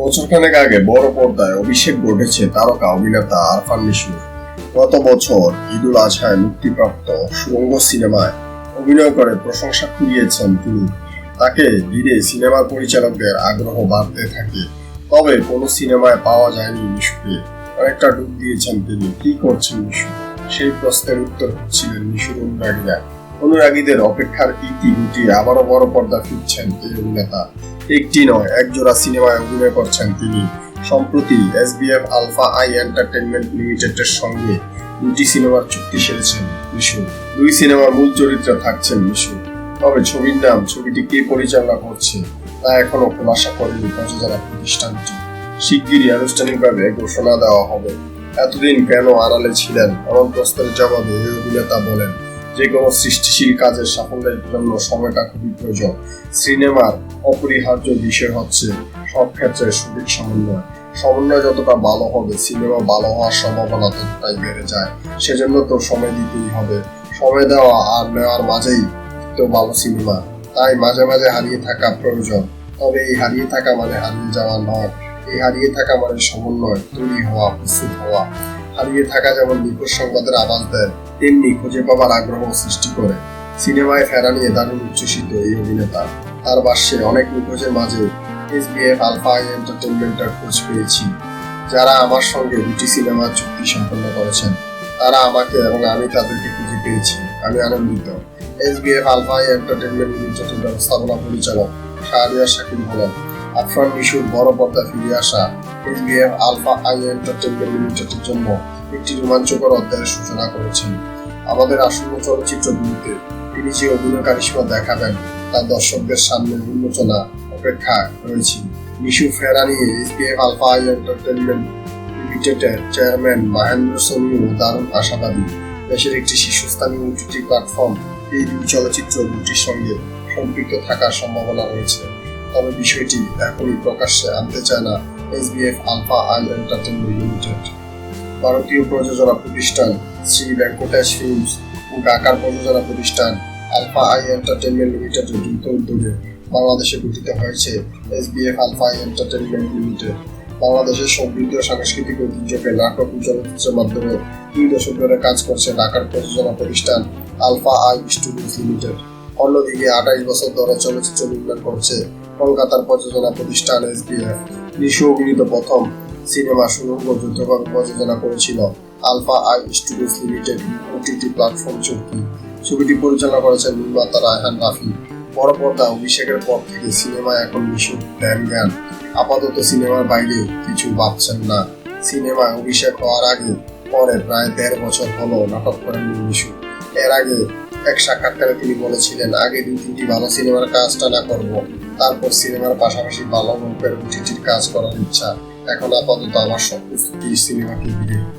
বছরখানেক আগে বড় পর্দায় অভিষেক ঘটেছে তারকা অভিনেতা আরফান নিশুর। গত বছর ঈদুল আজহায় মুক্তিপ্রাপ্ত সুরঙ্গ সিনেমায় অভিনয় করে, প্রশংসা কুড়িয়েছেন তিনি। তাকে ধীরে সিনেমার পরিচালকদের আগ্রহ বাড়তে থাকে। তবে কোনো সিনেমায় পাওয়া যায়নি মিশুকে অনেকটা ডুব দিয়েছেন তিনি। কি করছেন মিশু সেই প্রশ্নের উত্তর হচ্ছিলেন মিশুর অনুরাগীরা অনুরাগীদের অপেক্ষার ইতি গুটিয়ে আবারও বড় পর্দা ফিরছেন এই অভিনেতা একটি নয় এক জোড়া সিনেমায় অভিনয় করছেন তিনি। সম্প্রতি এসবিএফ আলফা আই এন্টারটেনমেন্ট লিমিটেডের সঙ্গে দুটি সিনেমার চুক্তি সেরেছেন মিশু। দুই সিনেমার মূল চরিত্রে থাকছেন মিশু। তবে ছবির নাম, ছবিটি কে পরিচালনা করছে, তা এখনও খোলাসা করেনি প্রযোজনা প্রতিষ্ঠানটি। শিগগিরই আনুষ্ঠানিকভাবে ঘোষণা দেওয়া হবে। এতদিন কেন আড়ালে ছিলেন? এমন প্রশ্নের জবাবে এই অভিনেতা বলেন যে কোনো সৃষ্টিশীল কাজের সাফল্যের জন্য সময়টা খুবই প্রয়োজন। সিনেমার অপরিহার্য বিষয় হচ্ছে সব ক্ষেত্রে সঠিক সমন্বয়। সমন্বয় যতটা ভালো হবে, সিনেমা ভালো হওয়ার সম্ভাবনা ততটাই বেড়ে যায়। সেজন্য তো সময় দিতেই হবে। সময় দেওয়া আর নেওয়ার মাঝেই তো ভালো সিনেমা। তাই মাঝে মাঝে হারিয়ে থাকা প্রয়োজন। তবে এই হারিয়ে থাকা মানে হারিয়ে যাওয়া নয়। এই হারিয়ে থাকা মানে সমন্বয়, তৈরি হওয়া, প্রস্তুত হওয়া। হারিয়ে থাকা যেমন নিখোঁজ সংবাদের আওয়াজ দেয় তেমনি খুঁজে পাবার আগ্রহ সৃষ্টি করে। সিনেমায় ফেরা নিয়ে দারুণ উচ্ছ্বসিত এই অভিনেতা। তার বাস্যে অনেক নিখোঁজের মাঝে এসবিএফ আলফা এন্টারটেনমেন্টের খোঁজ পেয়েছি। যারা আমার সঙ্গে দুটি সিনেমার চুক্তি সম্পন্ন করেছেন, তারা আমাকে এবং আমি তাদেরকে খুঁজে পেয়েছি। আমি আনন্দিত। এসবিএফ আলফা এন্টারটেনমেন্ট লিমিটেডের ব্যবস্থাপনা পরিচালক শাহরিয়ার শাকিল বলেন আফরান মিশুর বড় পর্দা ফিরে আসা এসবিএফ আলফা আই এন্টারটেনমেন্ট লিমিটেডের জন্য একটি রোমাঞ্চকর অধ্যায়ের সূচনা করেছেন। আমাদের আসন্ন চলচ্চিত্রগুলিতে তিনি যে অভিনয় কারিশ্মা দেখাবেন, তা দর্শকদের সামনে উন্মোচনা অপেক্ষা রয়েছে। মিশু ফেরা নিয়ে এসবিএফ আলফা আই এন্টারটেনমেন্ট লিমিটেডের চেয়ারম্যান মহেন্দ্র সোনিও দারুণ আশাবাদী। দেশের একটি শীর্ষস্থানীয় ওটিটি প্ল্যাটফর্ম, এই দুই চলচ্চিত্র দুটির সঙ্গে সম্পৃক্ত থাকার সম্ভাবনা রয়েছে। তবে বিষয়টি এখনই প্রকাশ্যে আনতে চায় না SBF Alpha I Entertainment Limited. ভারতীয় প্রযোজনা প্রতিষ্ঠান শ্রী ভেঙ্কটেশ ফিল্মস ও ঢাকার প্রযোজনা প্রতিষ্ঠান আলফা আই এন্টারটেনমেন্ট লিমিটেডের যৌথ উদ্যোগে বাংলাদেশে গঠিত হয়েছে SBF Alpha I Entertainment Limited. বাংলাদেশের সমৃদ্ধ সাংস্কৃতিক ঐতিহ্যকে নাটক ও চলচ্চিত্রের মাধ্যমে দুই দশক ধরে কাজ করছে ঢাকার প্রযোজনা প্রতিষ্ঠান আলফা আই স্টুডিওস লিমিটেড। অন্যদিকে আঠাইশ বছর ধরে চলচ্চিত্র নির্মাণ করছে কলকাতার প্রযোজনা প্রতিষ্ঠান এসবিএফ। নিশু অভিনীত প্রথম সিনেমা সুরঙ্গ যৌথভাবে প্রযোজনা করেছিল Alpha I Studios Limited OTT platform চুক্তি। ছবিটি পরিচালনা করেছেন নির্মাতা রায়হান রাফি। বড় পর্দা অভিষেকের পর থেকে সিনেমায় এখন মিশু ধ্যান জ্ঞান। আপাতত সিনেমার বাইরে কিছু ভাবছেন না। সিনেমায় অভিষেক হওয়ার আগে, পরে প্রায় দেড় বছর হলো নাটক করেন মিশু এর আগে এক সাক্ষাৎকারে তিনি বলেছিলেন, আগে দুই তিনটি ভালো সিনেমার কাজটা না করব। তারপর সিনেমার পাশাপাশি ভালো গল্পের ওটিটির কাজ করার ইচ্ছা। এখন আপাতত আমার সব প্রস্তুতি সিনেমাকে ঘিরে।